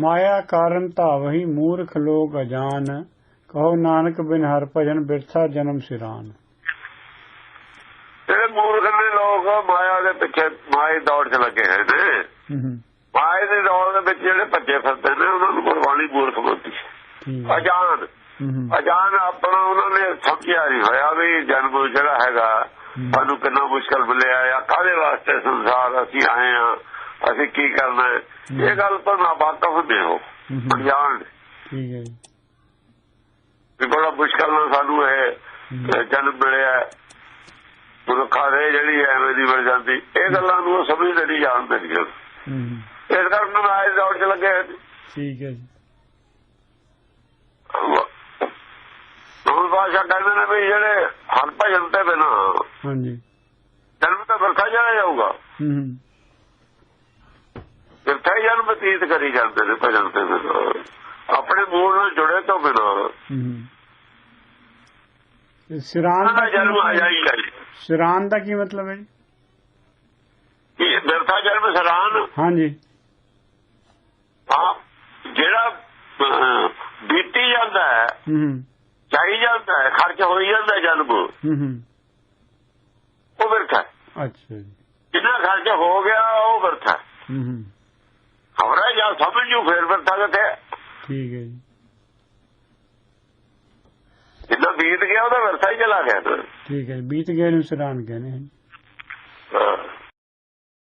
ਮਾਇਆ ਕਾਰਨ ਧਾਵਹੀ ਮੂਰਖ ਲੋਕ ਅਜਾਨ ਕਹੋ ਨਾਨਕ ਬਿਨ ਹਰ ਭਜਨ ਬਿਰਥਾ ਜਨਮ ਸਿਰਾਨ। ਜਿਹੜੇ ਮੂਰਖ ਨੇ ਲੋਕ ਮਾਇਆ ਦੇ ਪਿੱਛੇ ਮਾਇਆ ਦੌੜ 'ਚ ਲੱਗੇ ਹੋਏ ਨੇ। ਮਾਇਆ ਦੀ ਦੌੜ ਦੇ ਵਿੱਚ ਜਿਹੜੇ ਭੱਜੇ ਫਿਰਦੇ ਨੇ ਉਹਨਾਂ ਨੂੰ ਗੁਰਬਾਣੀ ਮੂਰਖ ਬੋਲਦੀ ਅਜਾਨ। ਅਜਾਨ ਆਪਣਾ ਉਹਨਾਂ ਨੇ ਸਮਝਿਆ ਨਹੀਂ ਹੋਇਆ ਵੀ ਜਨਮ ਜਿਹੜਾ ਹੈਗਾ ਸਾਨੂੰ ਕਿੰਨਾ ਮੁਸ਼ਕਲ ਮਿਲਿਆ ਆ ਕਾਹਦੇ ਵਾਸਤੇ ਸੰਸਾਰ ਅਸੀਂ ਆਏ ਆ ਅਸੀਂ ਕੀ ਕਰਨਾ ਹੈ? ਇਹ ਗੱਲ ਤੋਂ ਨਾ ਵਾਕਫ ਹੁੰਦੇ ਹੋ ਹੂੰ। ਅਣਜਾਣ ਠੀਕ ਹੈ ਜੀ। ਬੜਾ ਮੁਸ਼ਕਲ ਨਾਲ ਸਾਨੂੰ ਇਹ ਜਨਮ ਮਿਲਿਆ ਦੇ ਜਿਹੜੀ ਐਵੇਂ ਦੀ ਮਿਲ ਜਾਂਦੀ। ਇਹ ਗੱਲਾਂ ਨੂੰ ਉਹ ਸਮਝਦੇ ਨਹੀਂ ਜਾਣਦੇ ਨਹੀਂ ਹੂੰ ਹੂੰ। ਇਸ ਕਰਕੇ ਮੈਂ ਇਸ ਦੌੜ 'ਚ ਲੱਗੇ ਨੇ। ਠੀਕ ਹੈ ਜੀ। ਬਾਸ਼ਾ ਕਹਿੰਦੇ ਨੇ ਵੀ ਜਿਹੜੇ ਹਰ ਭਜਨ ਤੇ ਬਿਨਾ ਹਾਂਜੀ। ਜਨਮ ਤਾਂ ਵਰਖਾ ਜਾਇਆ ਜਾਊਗਾ। ਹੂੰ। ਹੂੰ ਜਨਮ ਬਤੀਤ ਕਰੀ ਜਾਂਦੇ ਨੇ ਭਜਨ ਤੇ ਆਪਣੇ ਮੂਲ ਨਾਲ ਜੁੜੇ ਤੋਂ ਬਿਨਾ ਹੂੰ। ਹੂੰ। ਸਿਰਾਨ ਦਾ ਜਨਮ ਆ ਮਤਲਬ- ਜਾਈਗਾ ਜੀ। ਸਿਰਾਨ ਦਾ ਕੀ ਮਤਲਬ ਹੈ ਜੀ? ਇਹ ਬਿਰਥਾ ਜਨਮ ਸਰਾਨ ਹਾਂਜੀ। ਹਾਂ ਜਿਹੜਾ ਬੀਤੀ ਜਾਂਦਾ ਹੈ ਹੂੰ ਹੂੰ। ਚਾਹੀ ਜਾਂਦਾ ਹੈ ਖਰਚ ਹੋਈ ਜਾਂਦਾ ਹੈ ਜਨਮ। ਹੂੰ ਹੂੰ। ਉਹ ਬਿਰਥਾ ਹੈ। ਅੱਛਾ ਜੀ। ਜਿੰਨਾ ਖਰਚ ਹੋ ਗਿਆ ਉਹ ਹੈ। ਹੂੰ ਹੂੰ। ਖਬਰਾਂ ਜਾਂ ਸਮਝ ਜੂ ਫੇਰ ਬਿਰਥਾ ਕਿੱਥੇ ਹੈ। ਠੀਕ ਹੈ ਜੀ ਜਿੰਨਾ ਬੀਤ ਗਿਆ ਉਹਦਾ ਬਿਰਥਾ ਹੀ ਚਲਾ ਗਿਆ। ਠੀਕ ਹੈ। ਬੀਤ ਗਏ ਨੂੰ ਸਿਰਾਨ ਕਹਿੰਦੇ ਹਨ